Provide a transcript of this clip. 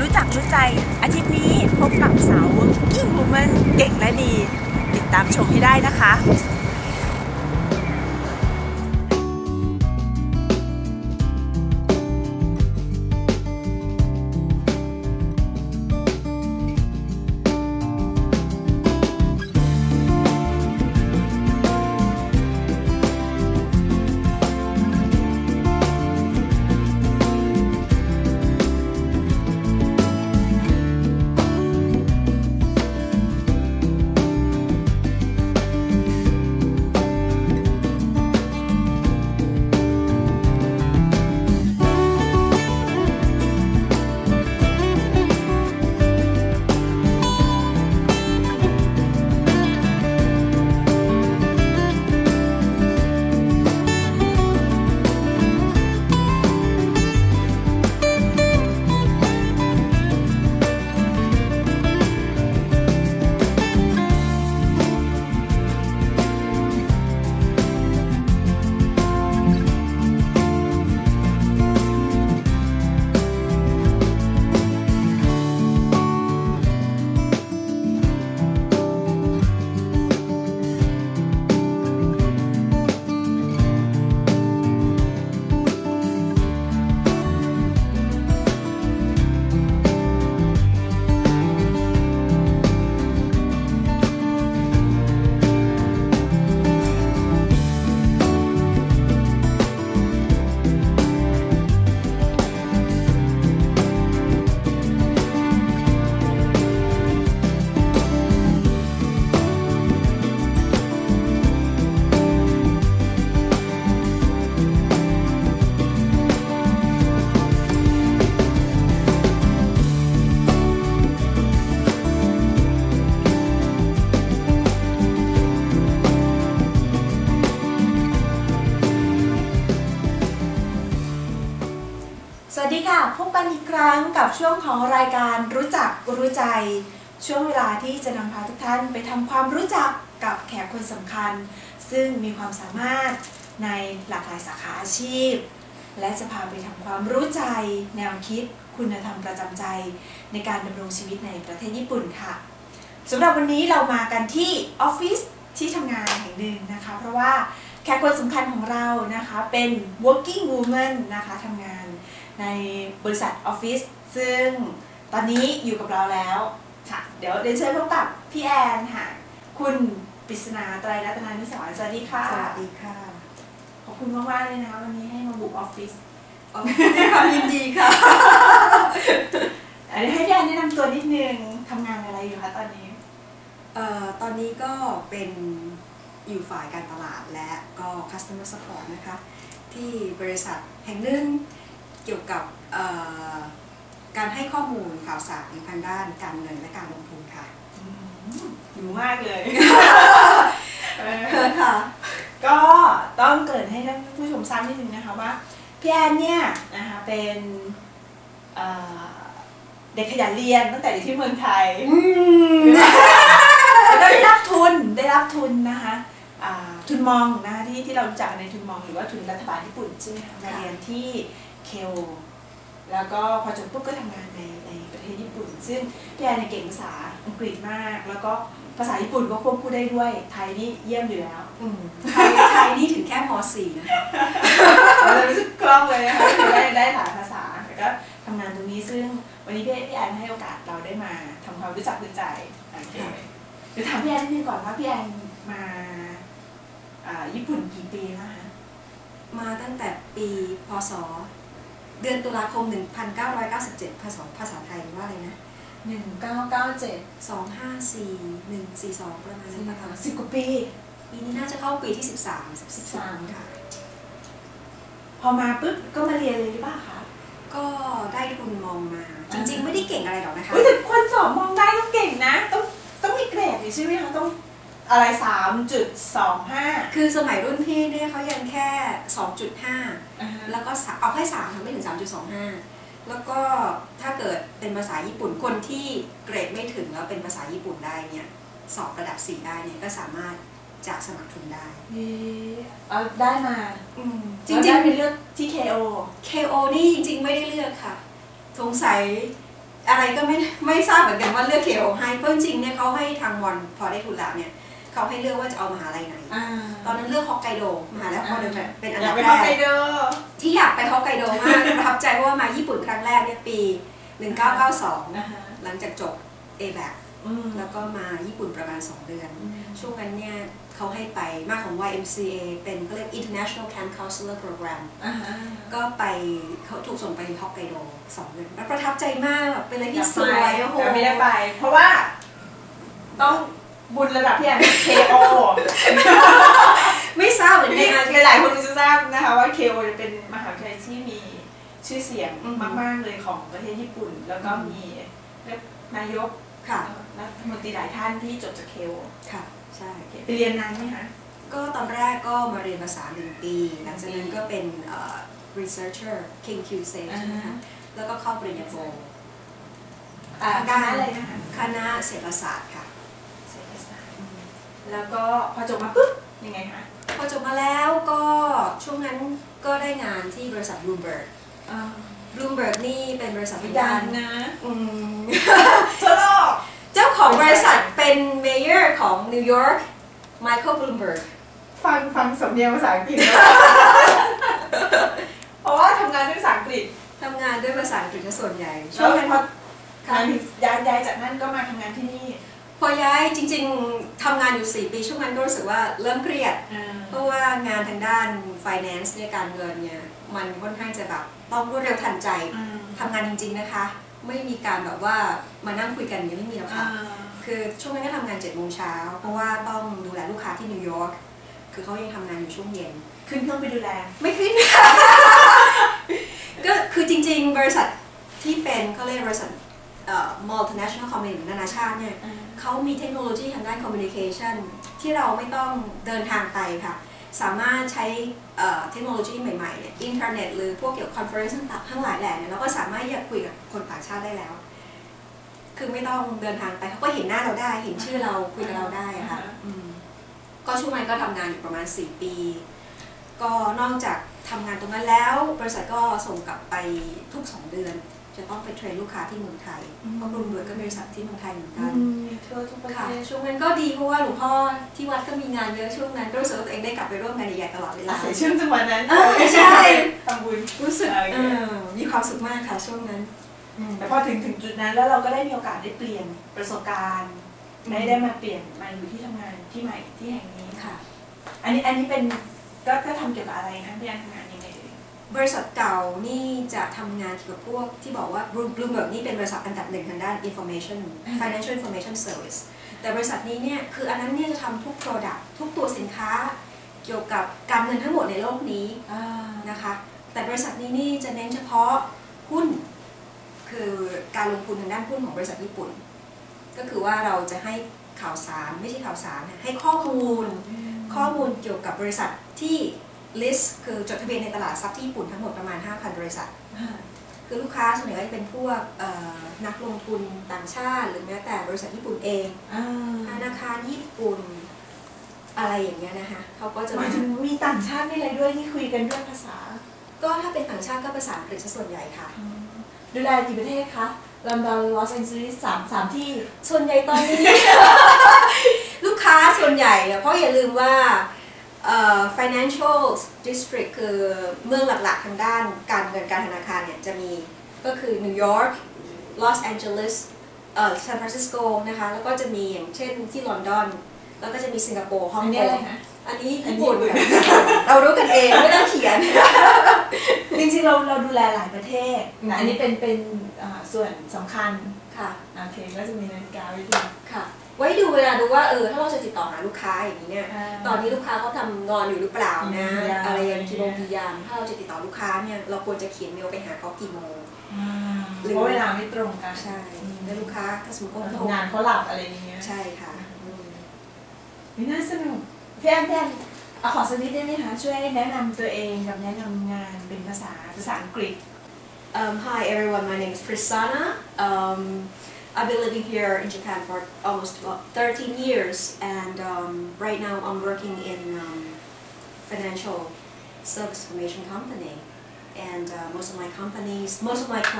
รู้จักรู้ใจอาทิตย์นี้พบกับสาวกิ้งบูมันเก่งและดี ติดตามชมให้ได้นะคะ สวัสดีค่ะ พบกันอีกครั้งกับช่วงของรายการรู้จักรู้ใจ ช่วงเวลาที่จะนำพาทุกท่านไปทำความรู้จักกับแขกคนสำคัญ ซึ่งมีความสามารถในหลากหลายสาขาอาชีพ และจะพาไปทำความรู้ใจ แนวคิด คุณธรรมประจำใจ ในการดำรงชีวิตในประเทศญี่ปุ่นค่ะสำหรับวันนี้เรามากันที่ออฟฟิศที่ทำงานแห่งหนึ่งนะคะ เพราะว่าแขกคนสำคัญของเรานะคะเป็น working woman นะคะทำงาน ในบริษัทออฟฟิศซึ่งตอนนี้อยู่กับเราแล้วค่ะ เดี๋ยวเรียนเชิญพบกับพี่แอนค่ะ คุณปริศนาไตรรัตนานิสรสวัสดีค่ะ สวัสดีค่ะ ขอบคุณมากๆเลยนะคะวันนี้ให้มาบุกออฟฟิศด้วยความยินดีค่ะอันนี้ให้พี่แอนแนะนำตัวนิดนึงทำงานอะไรอยู่คะตอนนี้ เอ่อ ตอนนี้ก็เป็นอยู่ฝ่ายการตลาดและก็ customer support นะคะ ที่บริษัทแห่งหนึ่ง เกี่ยวกับเอ่อการให้ข้อมูลข่าวสารทางด้านการเงินและการลงทุนค่ะอยู่มากเลยเออค่ะ ก็ต้องเกริดให้ท่านผู้ชมทราบนิดนึงนะคะว่าพี่แอนเนี่ยนะคะเป็นเอ่อเด็กขยันเรียนตั้งแต่อยู่ที่เมืองไทยแล้วก็ได้รับทุนได้รับทุนนะคะอ่าทุนมองนะคะที่ที่เรารู้จักกันในทุนมองหรือว่าทุนรัฐบาลญี่ปุ่นใช่ไหมคะมาเรียนที่ เคลแล้วก็พอจบปุ๊บก็ทำงานในในประเทศญี่ปุ่น ซึ่งพี่แอนเนี่ยเก่งภาษาอังกฤษมาก แล้วก็ภาษาญี่ปุ่นก็ควบคู่ได้ด้วย ไทยนี่เยี่ยมอยู่แล้วอืมไทยไทยนี่ถึงแค่ม .4 นะคะเรารู้สึกคล่องเลยนะคะคือได้ได้หลายภาษาแล้วก็ทำงานตรงนี้ซึ่งวันนี้พี่พี่แอนให้โอกาสเราได้มาทำความรู้จักรู้ใจโอเคเดี๋ยวถามพี่แอนนิดนึงก่อนว่าพี่แอนมาอ่าญี่ปุ่นกี่ปีแล้วคะมาตั้งแต่ปีพศ เดือนตุลาคม 1997 ภาษาภาษาไทยว่าอะไรนะ หนึ่งเก้าเก้าเจ็ด254 142 ประมาณนั้นนะคะสิบกว่าปี ปีนี้น่าจะเข้าปีที่ 13 13 ค่ะ พอมาปุ๊บก็มาเรียนเลยหรือเปล่าคะ ก็ได้ทุนมองมา จริง ๆ ไม่ได้เก่งอะไรหรอกนะคะ อุ้ยแต่คนสอบมองได้ต้องเก่งนะ ต้องต้องมีเกรดอยู่ใช่ไหมคะต้อง อะไรสามจุดสองห้าคือสมัยรุ่นพี่เนี่ยเขายังแค่ 2.5 แล้วก็สามเอาแค่3ค่ะไม่ถึง 3.25 แล้วก็ถ้าเกิดเป็นภาษาญี่ปุ่นคนที่เกรดไม่ถึงแล้วเป็นภาษาญี่ปุ่นได้เนี่ยสอบระดับ 4 ได้เนี่ยก็สามารถจะสมัครทุนได้เอ๊ะเอาได้มาจจริริงงๆไปเลือกที่ KO ๆ KO นี่จริง ๆ ไม่ได้เลือกค่ะสงสัยอะไรก็ไม่ไม่ทราบเหมือนกันว่าเลือก KO ให้เพราะจริงๆเนี่ยเขาให้ทางวันพอได้ทุนแล้วเนี่ย เขาให้เลือกว่าจะเอามหาลัยไหนอ่าตอนนั้นเลือกฮอกไกโดมหาลัยฮอกไกโดเป็นอันอยาดักบไปแรฮอกไกกโดที่อยากไปฮอกไกโดมากประทับใจเพราะว่ามาญี่ปุ่นครั้งแรกเนี่ยปี 1992อ่าฮะหลังจากจบ a b a c อืมแล้วก็มาญี่ปุ่นประมาณ 2 เดือนอืมช่วงนั้นเนี่ยเขาให้ไปมากของ YMCA เป็นก็เรียก International Camp Counselor Program อ่าฮะก็ไปเขาถูกส่งไปฮอกไกโดสองเดือนแล้วประทับใจมากแบบเป็นอะไรอที่ยากสไปวยโอ้โหแต่ไม่ได้ไป เพราะว่าต้อง บุญระดับที่อัน KO ไม่ทราบเหมือนที่กันหลายๆคนจะทราบนะคะว่า KO เป็นมหาวิทยาลัยที่มีชื่อเสียงอือฮึมาก ๆ เลยของประเทศญี่ปุ่น แล้วก็มีนายกค่ะรัฐมนตรีหลายท่านที่จบจาก KO ค่ะ ใช่ไปเรียนนานไหมคะก็ตอนแรกก็มาเรียนภาษาหนึ่งปีหลังจากนั้นก็เป็นเอ่อ researcher King Q s a ใช่ไหมอ่าคะแล้วก็เข้าปริญญาโทอ่าคณะอะไรนะคะคณะเศรษฐศาสตร์ค่ะ เศรษฐศาสตร์ แล้วก็พอจบมาปุ๊บยังไงคะพอจบมาแล้วก็ช่วงนั้นก็ได้งานที่บริษัท Bloomberg อ่า Bloomberg นี่เป็นบริษัทดัด้างนนะอืมทั่วโลกเจ้าของบริษัทเป็นเมเยอร์ของนิวยอร์กไมเคิลบลูมเบิร์กฟังฟังสำเนียงภาษาอังกฤษเพราะว่าทำงานด้วยภาษาอังกฤษทำงานด้วยภาษาอังกฤษซะส่วนใหญ่ช่ช่ววงงนั้นั้นนพอย้ายย้ายย้ายจากนั้นก็มาทำงานที่นี่ พอย้ายจริง ๆทำงานอยู่ 4 ปีช่วงนั้นก็รู้สึกว่าเริ่มเครียด เพราะว่างานทางด้าน finance เนี่ยการเงินเนี่ยมันค่อนข้างจะแบบต้องรวดเร็วทันใจทำงานจริง ๆนะคะ ไม่มีการแบบว่ามานั่งคุยกันยังไม่มีหรอกค่ะคือช่วงนั้นก็ทำงาน7จ็ดโมงเช้าเพราะว่าต้องดูแลลูกค้าที่นิวยอร์กคือเขายังทำงานอยู่ช่วงเย็น ขึ้นเครื่องไปดูแล ไม่ขึ้นก็คือจริง ๆ บริษัทที่เป็นเขาเรียกบริษัทเอ่อ multinational company นานาชาติเนี่ยเขามีเทคโนโลยีทางด้าน communication ที่เราไม่ต้องเดินทางไปค่ะ สามารถใช้เอ่อเทคโนโลยีใหม่ๆเนี่ยอินเทอร์เน็ตหรือพวกเกี่ยวกับคอนเฟอเรนซ์ต่างๆทั้งหลายแหล่เนี่ยเราก็สามารถที่จะคุยกับคนต่างชาติได้แล้ว คือไม่ต้องเดินทางไปเขาก็เห็นหน้าเราได้ เห็นชื่อเราคุยกับเราได้อะค่ะอ่าฮะอืมก็ช่วงนั้นก็ทำงานอยู่ประมาณ 4 ปี ก็นอกจากทำงานตรงนั้นแล้ว บริษัทก็ส่งกลับไปทุก 2 เดือน จะต้องไปเทรนลูกค้าที่เมืองไทยอืมเพราะบรูมเบิร์กก็บริษัทที่เมืองไทยเหมือนกันมีทั่วทุกประเทค่ะศช่วงนั้นก็ดีเพราะว่าหลวงพ่อที่วัดก็มีงานเยอะช่วงนั้นก็รู้สึกว่าตัวเองได้กลับไปร่วมงานใหญ่ๆตลอดเวลาอาศัยช่วงจังหวะนั้นเออใช่ทำบุญรู้สึกโอเคเออมีความสุขมากค่ะช่วงนั้นอืมแต่พอถึงถึงจุดนั้นแล้วเราก็ได้มีโอกาสได้เปลี่ยนประสบการณ์อืมได้ได้มาเปลี่ยนมาอยู่ที่ทำงานที่ใหม่ที่แห่งนี้ค่ะ อันนี้อันนี้เป็นก็ก็ทำเกี่ยวกับอะไรคะพี่อันทำงานยังไงเอ่ย บริษัทเก่านี่จะทำงานเกี่ยวกับพวกที่บอกว่า Bloomberg นี่เป็นบริษัทอันดับหนึ่งทางด้าน information financial information service แต่บริษัทนี้เนี่ยคืออันนั้นเนี่ยจะทำทุก product ทุกตัวสินค้า เกี่ยวกับการเงินทั้งหมดในโลกนี้อ่านะคะ แต่บริษัทนี้นี่จะเน้นเฉพาะหุ้น คือการลงทุนทางด้านหุ้นของบริษัทญี่ปุ่น ก็คือว่าเราจะให้ข่าวสารไม่ใช่ข่าวสารนะให้ข้อมูลข้อมูลเกี่ยวกับบริษัทที่ list คือจดทะเบียนในตลาดทรัพย์ที่ญี่ปุ่นทั้งหมดประมาณ 5,000 บริษัทอ่าคือลูกค้าส่วนใหญ่ก็จะเป็นพวกเอ่อนักลงทุนต่างชาติ หรือแม้แต่บริษัทญี่ปุ่นเองอ่าธนาคารญี่ปุ่นอะไรอย่างเงี้ยนะคะเขาก็จะหมายมาถึงมีต่างชาตินี่อะไรด้วยที่คุยกันด้วยภาษา ก็ถ้าเป็นต่างชาติก็ภาษาอังกฤษซะส่วนใหญ่ค่ะ ดูแลกี่ประเทศคะลอนดอนลอสแองเจลิสสามสามที่ส่วนใหญ่ตอนนี้ ลูกค้าส่วนใหญ่อะเพราะอย่าลืมว่าเอ่อ financial district คือเมืองหลักๆทางด้านการเงินการธนาคารเนี่ยจะมีก็คือนิวยอร์กลอสแอนเจลิสเอ่อซานฟรานซิสโกนะคะแล้วก็จะมีอย่างเช่นที่ลอนดอน แล้วก็จะมีสิงคโปร์ฮ่องอันกนี้อะไรงคะอันนี้อันญี่นี้ปุ่นญี่ปุ่นค่ะเรารู้กันเองไม่ต้องเขียน จริงๆเราเราดูแลหลายประเทศอืมแต่อันนี้เป็นเป็นอ่าส่วนสำคัญค่ะโอเคก็จะมีนาฬิกาไว้ดูค่ะ ไว้ดูเวลาดูว่าเออถ้าเราจะติดต่อหาลูกค้าอย่างนี้เนี่ยตอนนี้ลูกค้าเขาทำนอนอยู่หรือเปล่านะอืมยามอะไรอย่างกี่โมงกี่ยามถ้าเราจะติดต่อลูกค้าเนี่ยเราควรจะเขียนเมลไปหาเขากี่โมงหรือเพราะเวลาไม่ตรงกันใช่อืมแล้วลูกค้าถ้าสมมติเขาโทรทำงานเขาหลับอะไรอย่างเงี้ยใช่ค่ะอืมนี่น่าสนุกพี่แอนพี่แอนเอาขอสักนิดได้ไหมคะช่วยแนะนำตัวเองกับแนะนำงานเป็นภาษาภาษาอังกฤษ Um, hi everyone, my name is Prasanna. Um, I've been living here in Japan for almost well, 13 years, and um, right now I'm working in um, financial service information company. And uh, most of my companies, most of my clients.